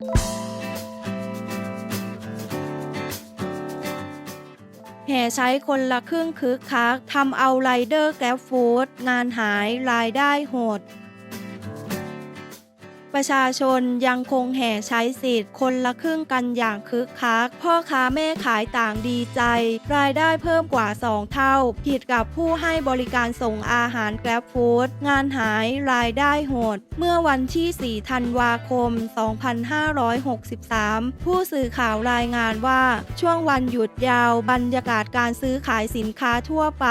แห่ใช้คนละครึ่งคึกคักทำเอาไรเดอร์แกร็บฟู้ดงานหายรายได้หด ประชาชนยังคงแห่ใช้สิทธิ์ คนละครึ่งกันอย่างคึกคัก พ่อค้าแม่ขายต่างดีใจ รายได้เพิ่มกว่า 2 เท่า ผิดกับผู้ให้บริการส่งอาหารแกร็บฟู้ดงานหายรายได้หด เมื่อวันที่ 4 ธันวาคม 2563 ผู้สื่อข่าวรายงานว่า ช่วงวันหยุดยาวบรรยากาศการซื้อขายสินค้าทั่วไป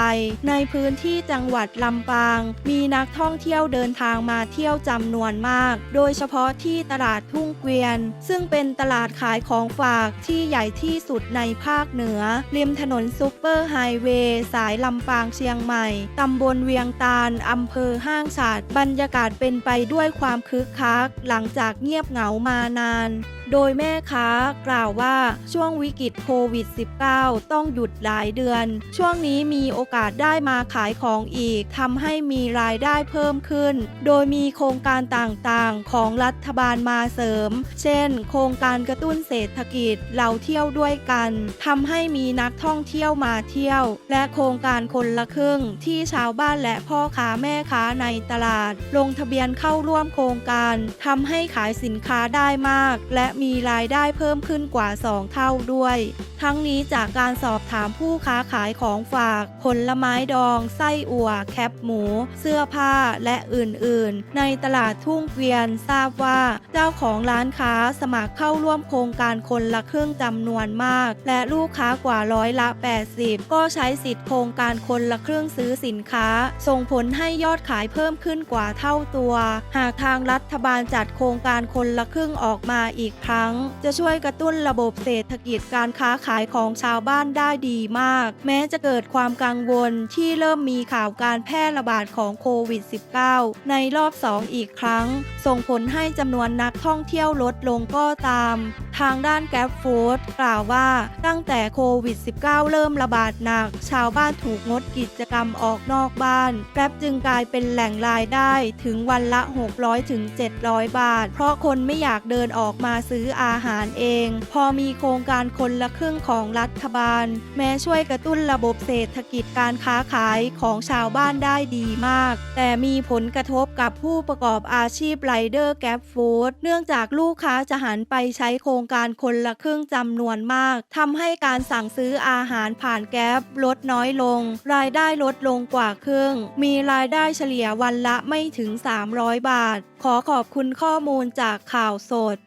ในพื้นที่จังหวัดลำปาง มีนักท่องเที่ยวเดินทางมาเที่ยวจำนวนมาก โดยยเฉพาะที่ตลาดทุ่งเกวียน ซึ่งเป็นตลาดขายของฝากที่ใหญ่ที่สุดในภาคเหนือ ริมถนนซุปเปอร์ไฮเวย์สายลำปางเชียงใหม่ ตำบลเวียงตาลอำเภอห้างฉาดบรรยากาศเป็นไปด้วยความคึกคัก หลังจากเงียบเหงามานาน โดยแม่ค้ากล่าวว่าช่วงวิกฤตโควิด -19 ต้องหยุดหลายเดือน ช่วงนี้มีโอกาสได้มาขายของอีกทำให้มีรายได้เพิ่มขึ้น โดยมีโครงการต่างๆ ของรัฐบาลมาเสริม เช่น โครงการกระตุ้นเศรษฐกิจเราเที่ยวด้วยกันทำให้มีนักท่องเที่ยวมาเที่ยว และโครงการคนละครึ่งที่ชาวบ้านและพ่อค้าแม่ค้าในตลาด ลงทะเบียนเข้าร่วมโครงการทำให้ขายสินค้าได้มาก และมีรายได้เพิ่มขึ้นกว่า 2 เท่าด้วย ทั้งนี้จากการสอบถามผู้ค้าขายของฝาก ผลไม้ดอง ไส้อั่ว แคปหมู เสื้อผ้าและอื่นๆ ในตลาดทุ่งเกวียนทราบว่า เจ้าของร้านค้าสมัครเข้าร่วมโครงการคนละครึ่งจำนวนมาก และลูกค้ากว่าร้อยละ 80 ก็ใช้สิทธิ์โครงการคนละครึ่งซื้อสินค้า ส่งผลให้ยอดขายเพิ่มขึ้นกว่าเท่าตัว หากทางรัฐบาลจัดโครงการคนละครึ่งออกมาอีกคั้ง จะช่วยกระตุ้นระบบเศรษฐกิจการค้าขายของชาวบ้านได้ดีมาก แม้จะเกิดความกังวลที่เริ่มมีข่าวการแพร่ระบาดของโควิด -19 ในรอบ 2 อีกครั้ง ส่งผลให้จำนวนนักท่องเที่ยวลดลงก็ตาม ทางด้านแก b ฟู้ดกล่าวว่าตั้งแต่โควิด -19 เริ่มระบาดหนัก ชาวบ้านถูกงดกิจกรรมออกนอกบ้านแกร็บจึงกลายเป็นแหล่งรายได้ถึงวันละ 600ถึง700 บาท เพราะคนไม่อยากเดินออกมาซื้ออาหารเอง พอมีโครงการคนละครึ่งของรัฐบาล แม้ช่วยกระตุ้นระบบเศรษฐกิจการค้าขายของชาวบ้านได้ดีมาก แต่มีผลกระทบกับผู้ประกอบอาชีพไรเดอร์แก b ฟู้ดเนื่องจากลูกค้าจะหันไปใช้โครงการคนละครึ่งจำนวนมากทำให้การสั่งซื้ออาหารผ่านแก๊บลดน้อยลง รายได้ลดลงกว่าครึ่ง มีรายได้เฉลี่ยวันละไม่ถึง 300 บาท ขอขอบคุณข้อมูลจากข่าวสด